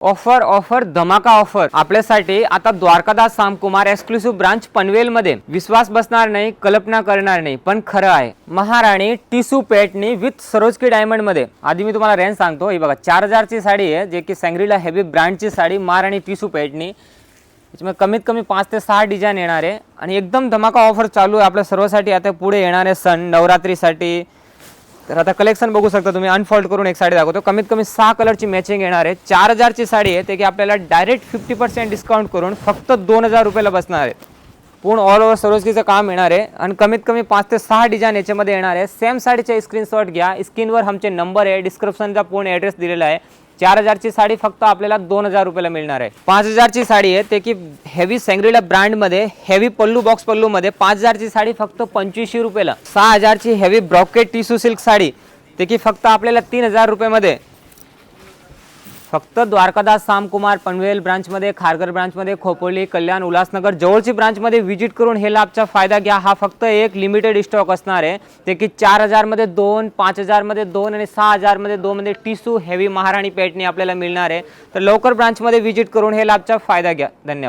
Offer offer धमाका offer. आपल्यासाठी आता द्वारकादास सामकुमार एक्सक्लुसिव्ह ब्रांच पनवेलमध्ये. विश्वास बसणार नाही कल्पना करणार नाही पण खरं आहे. महाराणी टिसू पेटनी विथ सरोजकी डायमंडमध्ये आधी मी तुम्हाला रेंज सांगतो. ही बघा चार हजारची साडी आहे जे की सँग्रीला हेवी ब्रँडची साडी महाराणी टिसू पेटनी. याच्यामध्ये कमीत कमी पाच ते सहा डिझाईन येणार आहे. आणि एकदम धमाका ऑफर चालू आहे आपल्या सर्वसाठी. आता पुढे येणारे सण नवरात्रीसाठी. तर आता कलेक्शन बघू शकता तुम्ही. अनफॉल्ड करून एक साडी दाखवतो. कमीत कमी सहा कलरची मॅचिंग येणार आहे. चार हजारची साडी आहे. ते की आपल्याला डायरेक्ट फिफ्टी पर्सेंट डिस्काउंट करून फक्त दोन हजार रुपयाला बसणार आहे. पूर्ण ऑल ओव्हर सरोजकीचं काम येणार आहे. आणि कमीत कमी पाच ते सहा डिझाईन याच्यामध्ये येणार आहे. सेम साडीचे स्क्रीनशॉट घ्या. स्क्रीनवर आमचे नंबर आहे. डिस्क्रिप्शनचा पूर्ण ॲड्रेस दिलेला आहे. चार हजारची साडी फक्त आपल्याला दोन हजार रुपयाला मिळणार आहे. पाच हजारची साडी आहे. ते की हेवी सेंग्रीला ब्रँडमध्ये हेवी पल्लू बॉक्स पल्लूमध्ये पाच हजारची साडी फक्त पंचवीसशे रुपयाला. सहा हजारची heavy brocade tissue silk sari ते की फक्त आपल्याला तीन हजार रुपयामध्ये. फक्त द्वारकादास सामकुमार पनवेल ब्रांचमध्ये खारघर ब्रांचमध्ये खोपोली कल्याण उल्हासनगर जवळची ब्रांचमध्ये व्हिजिट करून हे लाभचा फायदा घ्या. हा फक्त एक लिमिटेड स्टॉक असणार आहे. ते की चार हजारमध्ये दोन पाच हजारमध्ये दोन आणि सहा हजारमध्ये दोनमध्ये म्हणजे टिसू हेवी महाराणी पेटणी आपल्याला मिळणार आहे. तर लवकर ब्रांचमध्ये व्हिजिट करून हे लाभचा फायदा घ्या. धन्यवाद.